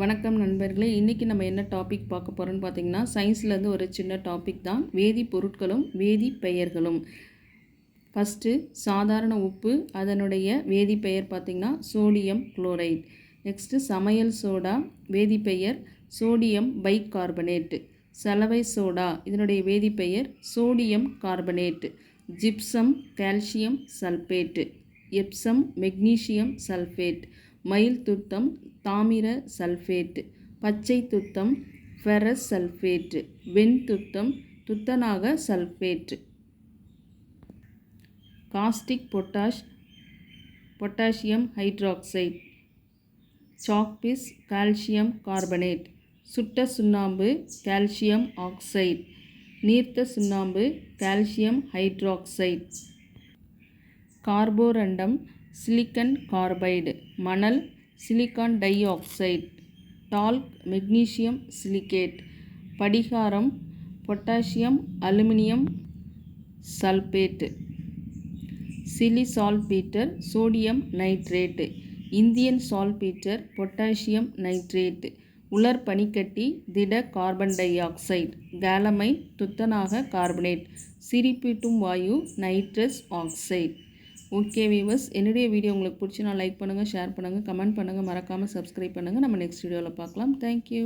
வணக்கம் நண்பர்களே. இன்றைக்கி நம்ம என்ன டாபிக் பார்க்க போகிறோம்னு பார்த்தீங்கன்னா சயின்ஸ்லேருந்து ஒரு சின்ன டாபிக் தான். வேதி பொருட்களும் வேதி பெயர்களும். ஃபஸ்ட்டு சாதாரண உப்பு அதனுடைய வேதிப்பெயர் பார்த்திங்கன்னா சோடியம் குளோரைட் நெக்ஸ்ட்டு சமையல் சோடா வேதிப்பெயர் சோடியம் பைகார்பனேட்டு சலவை சோடா இதனுடைய வேதிப்பெயர் sodium carbonate gypsum calcium sulphate Epsom magnesium sulphate மயில் துத்தம் தாமிர சல்ஃபேட்டு பச்சை துத்தம் ஃபெரஸ் சல்ஃபேட்டு வெண் துத்தம் துத்தநாக sulphate caustic potash potassium hydroxide. Chalk piece calcium carbonate. சுட்ட சுண்ணாம்பு கால்சியம் ஆக்சைடு. நீர்த்த சுண்ணாம்பு calcium hydroxide. Carborundum silicon carbide மணல் silicon dioxide talc magnesium silicate படிகாரம் potassium aluminium sulphate Chile saltpetre sodium nitrate Indian saltpetre potassium nitrate உலர் பனிக்கட்டி திட carbon dioxide calamine துத்தநாக carbonate சிரிப்பீட்டும் வாயு நைட்ரஸ் ஆக்சைடு. ஓகே வியூவர்ஸ் என்னுடைய வீடியோ உங்களுக்கு பிடிச்சி நான் லைக் பண்ணுங்கள் ஷேர் பண்ணுங்கள் கமெண்ட் பண்ணுங்கள் மறக்காமல் சப்ஸ்கிரைப் பண்ணுங்கள் நம்ம நெக்ஸ்ட் வீடியோவில் பார்க்கலாம். தேங்க்யூ